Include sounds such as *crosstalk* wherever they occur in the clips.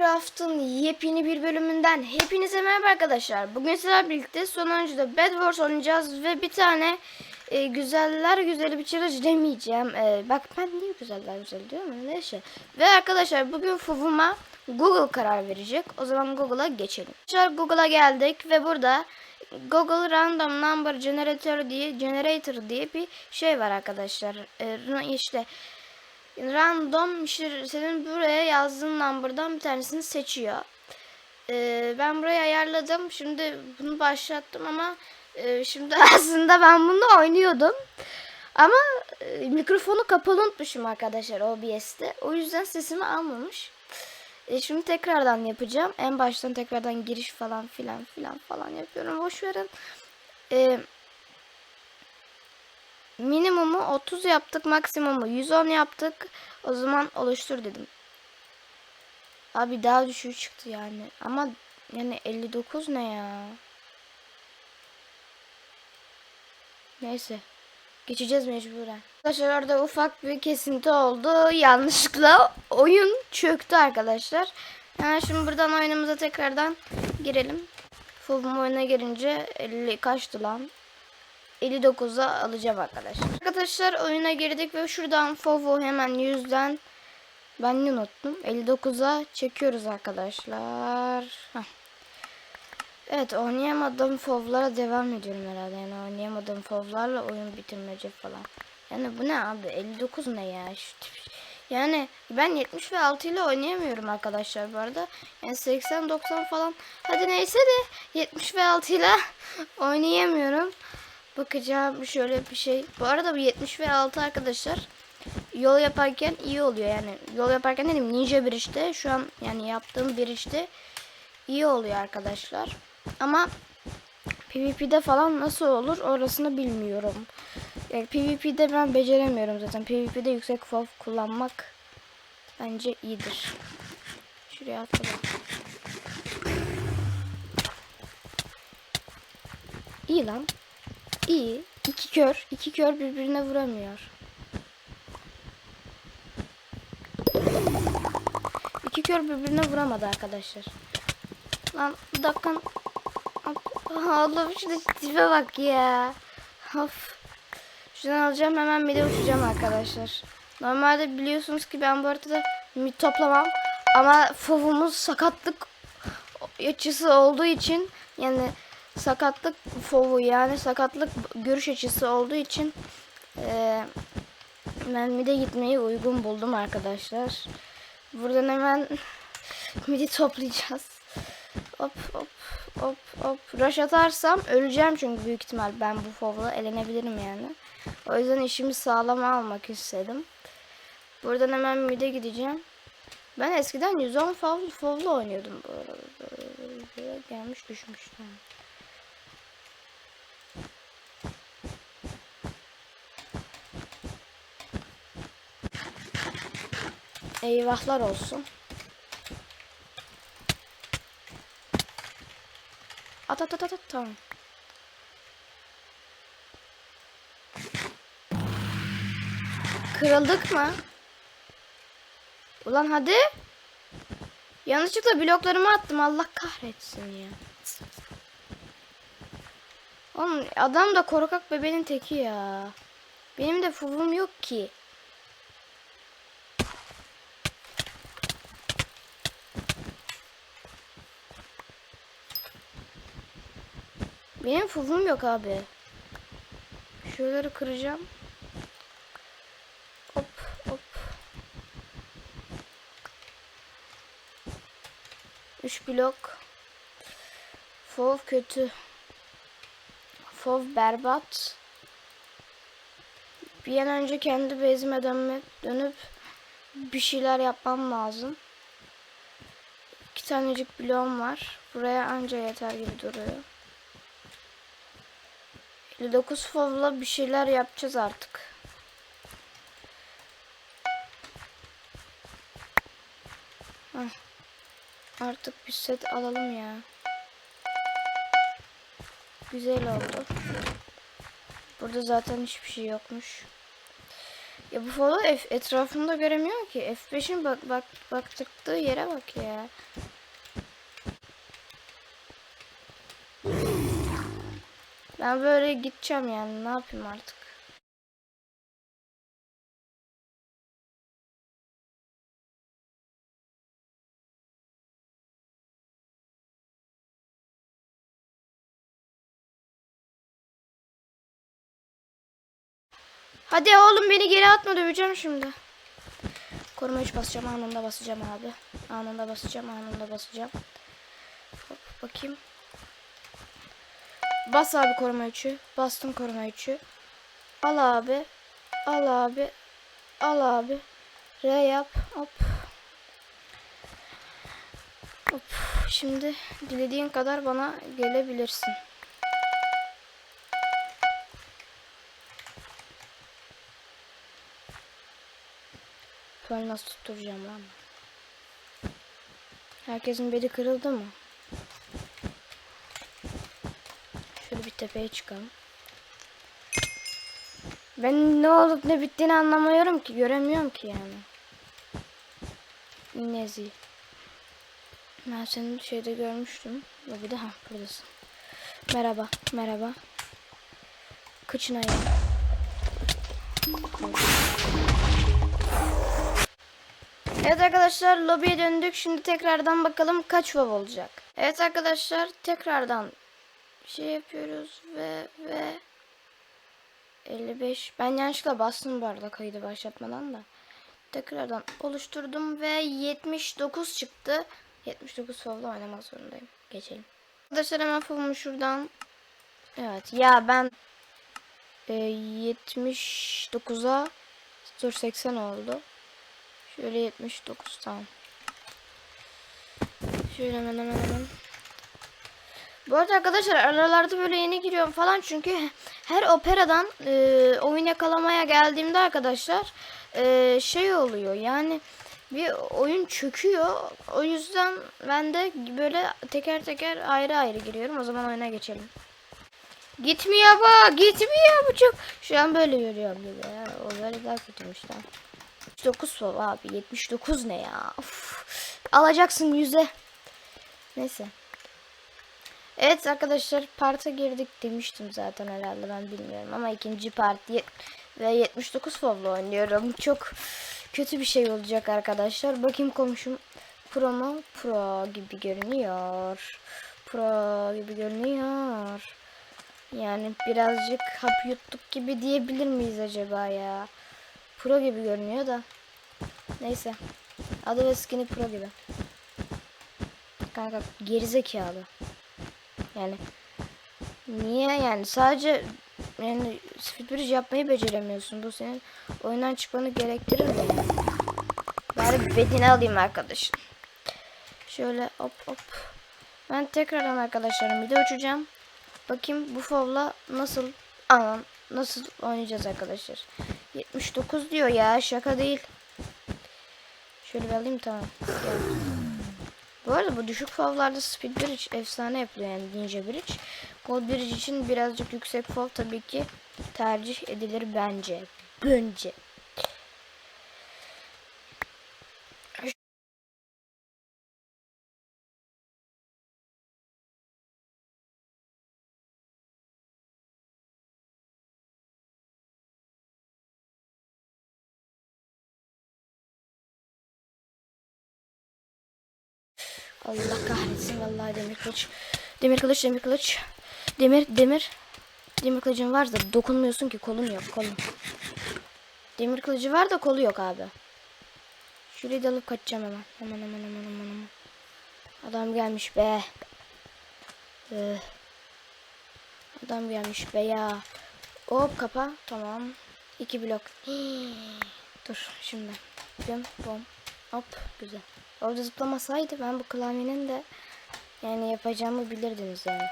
Minecraft'ın yepyeni bir bölümünden hepinize merhaba arkadaşlar. Bugün sizlerle birlikte sonuncuda Bed Wars oynayacağız ve bir tane e, güzeller güzeli bir challenge demeyeceğim. E, bak ben niye güzeller güzel diyorum neyse. Ve arkadaşlar bugün fuvuma Google karar verecek. O zaman Google'a geçelim. Arkadaşlar Google'a geldik ve burada Google Random Number Generator diye Generator diye bir şey var arkadaşlar. E, işte random işte senin buraya yazdığın number'dan bir tanesini seçiyor. Ee, ben burayı ayarladım. Şimdi bunu başlattım ama e, şimdi *laughs* aslında ben bunu oynuyordum. Ama e, mikrofonu kapalı unutmuşum arkadaşlar OBS'te. O yüzden sesimi almamış. E, şimdi tekrardan yapacağım. En baştan tekrardan giriş falan filan filan falan yapıyorum. Boş verin. Eee Minimumu 30 yaptık. Maksimumu 110 yaptık. O zaman oluştur dedim. Abi daha düşük çıktı yani. Ama yani 59 ne ya? Neyse. Geçeceğiz mecburen. Arkadaşlar orada ufak bir kesinti oldu. Yanlışlıkla oyun çöktü arkadaşlar. Yani şimdi buradan oyunumuza tekrardan girelim. Fulham oyuna girince 50 kaçtı lan? 59'a alacağım arkadaşlar. Arkadaşlar oyuna girdik ve şuradan Fovo hemen 100'den ben unuttum. 59'a çekiyoruz arkadaşlar. Heh. Evet oynayamadığım fovlara devam ediyorum herhalde. Yani oynayamadığım fovlarla oyun bitirmece falan. Yani bu ne abi? 59 ne ya? Şu tip- Yani ben 70 ve 6 ile oynayamıyorum arkadaşlar bu arada. Yani 80 90 falan. Hadi neyse de 70 ve 6 ile *laughs* oynayamıyorum. Bakacağım şöyle bir şey. Bu arada bu 70 ve 6 arkadaşlar yol yaparken iyi oluyor yani. Yol yaparken dedim Ninja bir işte. Şu an yani yaptığım bir işte iyi oluyor arkadaşlar. Ama PvP'de falan nasıl olur orasını bilmiyorum. Yani PvP'de ben beceremiyorum zaten. PvP'de yüksek FOV kullanmak bence iyidir. Şuraya atalım. İyi lan. İyi. İki kör. iki kör birbirine vuramıyor. İki kör birbirine vuramadı arkadaşlar. Lan bir dakika. Allah'ım şurada tipe bak ya. Of. Şuradan alacağım hemen mide uçacağım arkadaşlar. Normalde biliyorsunuz ki ben bu arada mid toplamam. Ama fovumuz sakatlık açısı olduğu için yani sakatlık fovu yani sakatlık görüş açısı olduğu için e, ben mide gitmeyi uygun buldum arkadaşlar. Buradan hemen *laughs* midi toplayacağız. Hop hop hop hop. Rush atarsam öleceğim çünkü büyük ihtimal ben bu fovla elenebilirim yani. O yüzden işimi sağlam almak istedim. Buradan hemen mide gideceğim. Ben eskiden 110 fov, fovla oynuyordum bu arada. Gelmiş düşmüştüm. Eyvahlar olsun. At at at at at tamam. Kırıldık mı? Ulan hadi. Yanlışlıkla bloklarımı attım. Allah kahretsin ya. Oğlum adam da korkak bebeğin teki ya. Benim de fuvum yok ki. Benim fuvum yok abi. Şuraları kıracağım. Hop hop. Üç blok. Fov kötü. Fov berbat. Bir an önce kendi bezime dönmek, dönüp bir şeyler yapmam lazım. İki tanecik bloğum var. Buraya anca yeter gibi duruyor. 59 favla bir şeyler yapacağız artık. Heh. Artık bir set alalım ya. Güzel oldu. Burada zaten hiçbir şey yokmuş. Ya bu falan F etrafında göremiyor ki. F5'in bak bak baktıktığı yere bak ya. Ben böyle gideceğim yani ne yapayım artık. Hadi oğlum beni geri atma döveceğim şimdi. Koruma 3 basacağım anında basacağım abi. Anında basacağım anında basacağım. Hop, bakayım. Bas abi koruma 3'ü. Bastım koruma 3'ü. Al abi. Al abi. Al abi. R yap. Hop. Hop. Şimdi dilediğin kadar bana gelebilirsin. Ben nasıl tutturacağım lan? Herkesin beli kırıldı mı? Şöyle bir tepeye çıkalım. Ben ne olup ne bittiğini anlamıyorum ki. Göremiyorum ki yani. Nezi. Ben seni şeyde görmüştüm. Bir de ha buradasın. Merhaba. Merhaba. Kıçına ya. Evet arkadaşlar lobiye döndük. Şimdi tekrardan bakalım kaç wav olacak. Evet arkadaşlar tekrardan şey yapıyoruz ve ve 55 ben yanlışlıkla bastım bu arada kaydı başlatmadan da. Tekrardan oluşturdum ve 79 çıktı. 79 favla oynamak zorundayım. Geçelim. Arkadaşlar hemen favumu şuradan. Evet ya ben e, 79'a 80 oldu. Şöyle 79 tamam. Şöyle hemen hemen hemen. Bu arada arkadaşlar aralarda böyle yeni giriyorum falan çünkü her operadan e, oyun yakalamaya geldiğimde arkadaşlar e, şey oluyor yani bir oyun çöküyor. O yüzden ben de böyle teker teker ayrı ayrı giriyorum. O zaman oyuna geçelim. Gitmiyor bu, gitmiyor bu çok. Şu an böyle yürüyorum gibi. Ya. O böyle daha kötüymüş lan. 79 var abi. 79 ne ya? Of. Alacaksın yüze. Neyse. Evet arkadaşlar parta girdik demiştim zaten herhalde ben bilmiyorum ama ikinci part ve 79 favla oynuyorum. Çok kötü bir şey olacak arkadaşlar. Bakayım komşum pro mu? Pro gibi görünüyor. Pro gibi görünüyor. Yani birazcık hap yuttuk gibi diyebilir miyiz acaba ya? Pro gibi görünüyor da. Neyse. Adı ve skin'i pro gibi. Kanka gerizekalı. Yani niye yani sadece yani speed bridge yapmayı beceremiyorsun. Bu senin oyundan çıkmanı gerektirir mi? Bari bedeni alayım arkadaşım. Şöyle hop hop. Ben tekrardan arkadaşlarım bir de uçacağım. Bakayım bu fovla nasıl aman nasıl oynayacağız arkadaşlar. 79 diyor ya şaka değil. Şöyle bir alayım tamam. Gel. Bu arada bu düşük favlarda speed bridge efsane yapılıyor yani ninja bridge. Gold bridge için birazcık yüksek fav tabii ki tercih edilir bence. Bence. Allah kahretsin vallahi demir kılıç. Demir kılıç, demir kılıç. Demir, demir. Demir kılıcın var da dokunmuyorsun ki kolun yok, kolun. Demir kılıcı var da kolu yok abi. Şurayı da alıp kaçacağım hemen. Hemen hemen hemen hemen. hemen. Adam gelmiş be. Ee, adam gelmiş be ya. Hop kapa. Tamam. İki blok. Hii. *gasps* Dur şimdi. Bum bum. Hop güzel. Orada zıplamasaydı ben bu klavyenin de yani yapacağımı bilirdiniz yani.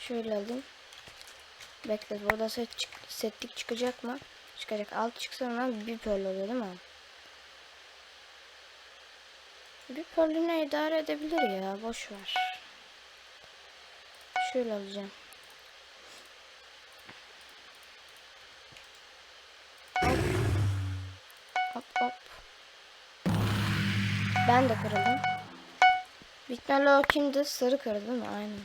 Şöyle alayım. Bekle burada set çık setlik çıkacak mı? Çıkacak. Alt çıksa hemen bir pearl oluyor değil mi? Bir pearl'üne idare edebilir ya. Boş ver. Şöyle alacağım. Hop. Ben de kırıldım. Bitmeli o kimdi? Sarı kırdı değil mi? Aynen.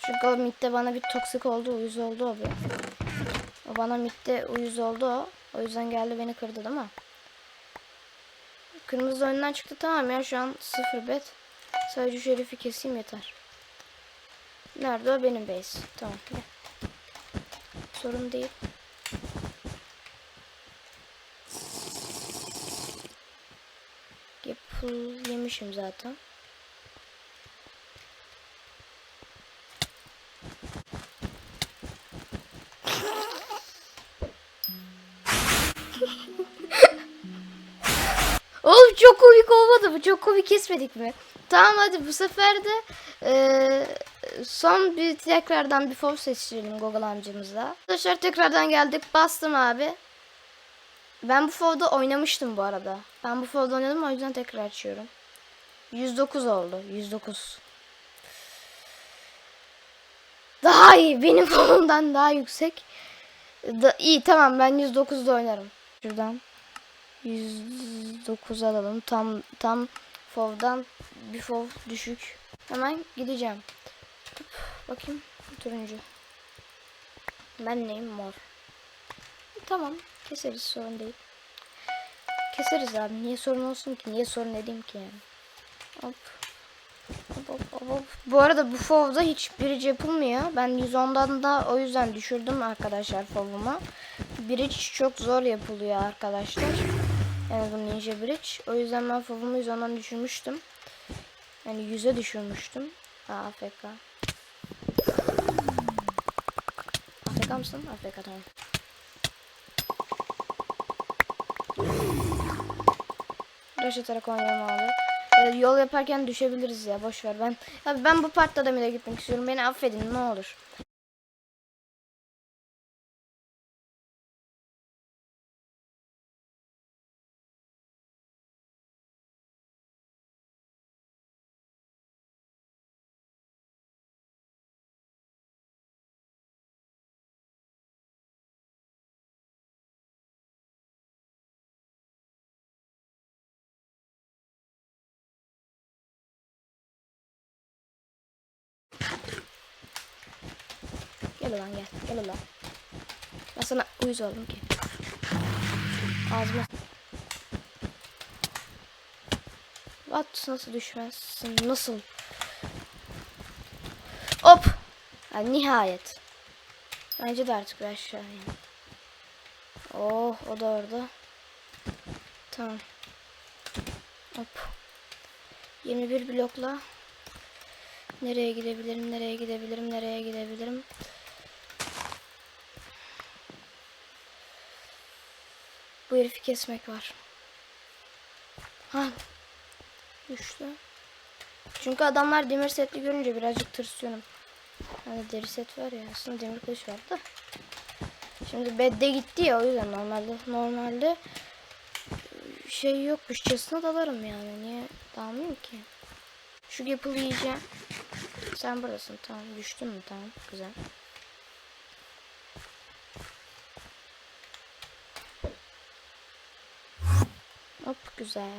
Çünkü o midde bana bir toksik oldu. Uyuz oldu o bir. O bana midde uyuz oldu o. O yüzden geldi beni kırdı değil mi? Kırmızı oyundan çıktı tamam ya şu an sıfır bet. Sadece şu herifi keseyim yeter. Nerede o benim base. Tamam. Sorun değil. Yapıl yemişim zaten. *laughs* Oğlum çok komik olmadı mı? Çok komik kesmedik mi? Tamam hadi bu sefer de eee, son bir tekrardan bir fob seçtirelim Google amcamızla. Arkadaşlar tekrardan geldik. Bastım abi. Ben bu fobda oynamıştım bu arada. Ben bu fobda oynadım o yüzden tekrar açıyorum. 109 oldu. 109. Daha iyi. Benim *laughs* fobumdan daha yüksek. Da, iyi tamam ben 109'da oynarım. Şuradan 109 alalım. Tam tam fovdan bir fov düşük. Hemen gideceğim. Bakayım turuncu. Ben neyim mor. Tamam keseriz sorun değil. Keseriz abi. Niye sorun olsun ki? Niye sorun edeyim ki yani? Hop. Hop, hop, hop, hop. Bu arada bu fovda hiç bridge yapılmıyor. Ben 110'dan da o yüzden düşürdüm arkadaşlar fovumu. Bridge çok zor yapılıyor arkadaşlar. Yani bu Ninja Bridge. O yüzden ben fovumu 110'dan düşürmüştüm. Yani 100'e düşürmüştüm. Aa, AFK. AFK mısın? AFK tamam. Rush atarak oynayalım abi. Ee, yol yaparken düşebiliriz ya boş ver ben. Abi ben bu partta da mide gitmek istiyorum. Beni affedin ne olur. Gel ulan gel. Gel ulan. Ben sana uyuz oldum ki. Ağzıma. What nasıl düşmezsin? Nasıl? Hop. Ha, nihayet. Bence de artık aşağı yani. Oh o da orada. Tamam. Hop. 21 blokla Nereye gidebilirim? Nereye gidebilirim? Nereye gidebilirim? Bu herifi kesmek var. Ha. Düştü. Çünkü adamlar demir setli görünce birazcık tırsıyorum. Hani deri set var ya aslında demir kılıç var da. Şimdi bedde gitti ya o yüzden normalde normalde şey yokmuş chestnut dalarım yani niye dalmayayım ki? Şu yapılı yiyeceğim. Sen buradasın tamam düştün mü tamam güzel. Hop güzel.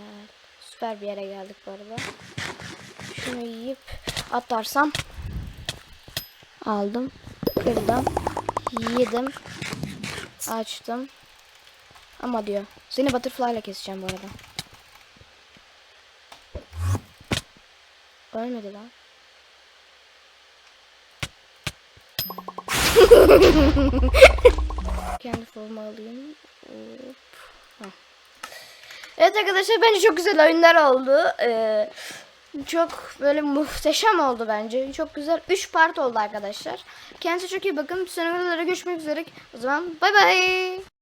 Süper bir yere geldik bu arada. Şunu yiyip atlarsam aldım. Kırdım. Yedim. Açtım. Ama diyor. Seni butterfly ile keseceğim bu arada. Ölmedi lan. *laughs* Kendi formu alayım. Hop. Hah. Evet arkadaşlar bence çok güzel oyunlar oldu. Ee, çok böyle muhteşem oldu bence. Çok güzel. 3 part oldu arkadaşlar. Kendinize çok iyi bakın. Sonraki videolarda görüşmek üzere. O zaman bay bay.